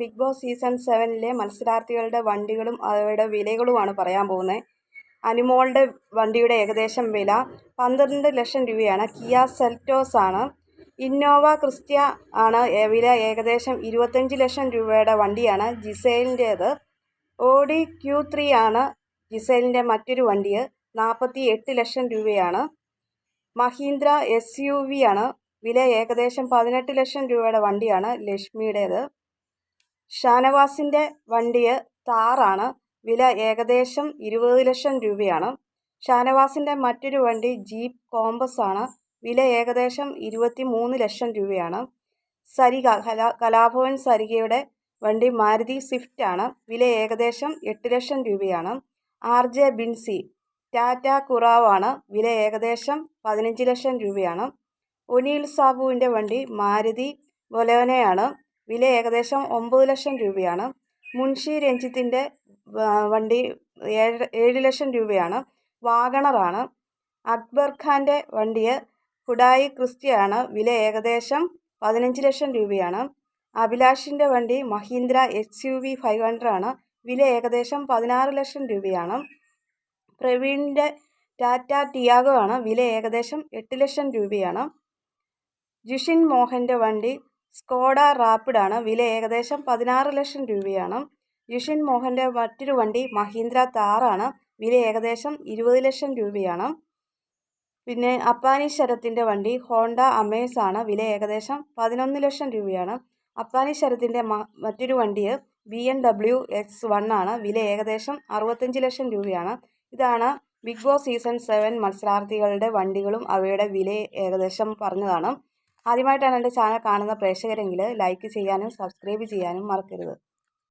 Big boss season സെവനിലെ മത്സരാർത്ഥികളുടെ വണ്ടികളും അവയുടെ വിലകളുമാണ് പറയാൻ പോകുന്നത്. അനുമോളുടെ വണ്ടിയുടെ ഏകദേശം വില പന്ത്രണ്ട് ലക്ഷം രൂപയാണ്. കിയ സെൽറ്റോസ് ആണ്. ഇന്നോവ ക്രിസ്റ്റ്യ ആണ്. വില ഏകദേശം ഇരുപത്തഞ്ച് ലക്ഷം രൂപയുടെ വണ്ടിയാണ്. ജിസേലിന്റേത് ഓഡി ക്യൂ ത്രീ ആണ്. ജിസേലിന്റെ മറ്റൊരു വണ്ടി നാൽപ്പത്തി എട്ട് ലക്ഷം രൂപയാണ്. മഹീന്ദ്ര എസ് യു വി ആണ്. വില ഏകദേശം പതിനെട്ട് ലക്ഷം രൂപയുടെ വണ്ടിയാണ് ലക്ഷ്മിയുടേത്. ഷാനവാസിന്റെ വണ്ടിയെ താറാണ്. വില ഏകദേശം ഇരുപത് ലക്ഷം രൂപയാണ്. ഷാനവാസിന്റെ മറ്റൊരു വണ്ടി ജീപ്പ് കോമ്പസ് ആണ് വില ഏകദേശം ഇരുപത്തി മൂന്ന് ലക്ഷം രൂപയാണ്. സരിക കലാ കലാഭവൻ സരികയുടെ വണ്ടി മാരുതി സ്വിഫ്റ്റ് ആണ്. വില ഏകദേശം എട്ട് ലക്ഷം രൂപയാണ്. ആർ ജെ ബിൻസി ടാറ്റ കുറാവാണ്. വില ഏകദേശം പതിനഞ്ച് ലക്ഷം രൂപയാണ്. ഒനീൽ സാബുവിന്റെ വണ്ടി മാരുതി ബൊലോനയാണ് വില ഏകദേശം ഒമ്പത് ലക്ഷം രൂപയാണ്. മുൻഷി രഞ്ജിത്തിന്റെ വണ്ടി ഏഴ് ഏഴ് ലക്ഷം രൂപയാണ്. വാഗണറാണ്. അക്ബർ ഖാന്റെ വണ്ടിയെ ഹുഡായി ക്രിസ്റ്റിയാണ്. വില ഏകദേശം പതിനഞ്ച് ലക്ഷം രൂപയാണ്. അഭിലാഷിന്റെ വണ്ടി Mahindra X U V five hundred ആണ് വില ഏകദേശം പതിനാറ് ലക്ഷം രൂപയാണ്. പ്രവീണിന്റെ ടാറ്റ ടിയാഗോ ആണ് വില ഏകദേശം എട്ട് ലക്ഷം രൂപയാണ്. ജിഷിൻ മോഹന്റെ വണ്ടി സ്കോഡ റാപ്പിഡ് ആണ് വില ഏകദേശം പതിനാറ് ലക്ഷം രൂപയാണ്. യുഷിൻ മോഹന്റെ മറ്റൊരു വണ്ടി മഹീന്ദ്ര താറാണ്. വില ഏകദേശം ഇരുപത് ലക്ഷം രൂപയാണ്. പിന്നെ അപ്പാനി ശരത്തിന്റെ വണ്ടി ഹോണ്ട അമേസ് ആണ് വില ഏകദേശം പതിനൊന്ന് ലക്ഷം രൂപയാണ്. അപ്പാനി ശരത്തിന്റെ മറ്റൊരു വണ്ടി B M W X one ആണ്. വില ഏകദേശം അറുപത്തഞ്ച് ലക്ഷം രൂപയാണ്. ഇതാണ് ബിഗ് ബോസ് സീസൺ സെവൻ മത്സരാർത്ഥികളുടെ വണ്ടികളും അവയുടെ വില ഏകദേശം പറഞ്ഞതാണ്. ആദ്യമായിട്ടാണ് എന്റെ ചാനൽ കാണുന്ന പ്രേക്ഷകരെങ്കിൽ ലൈക്ക് ചെയ്യാനും സബ്സ്ക്രൈബ് ചെയ്യാനും മറക്കരുത്.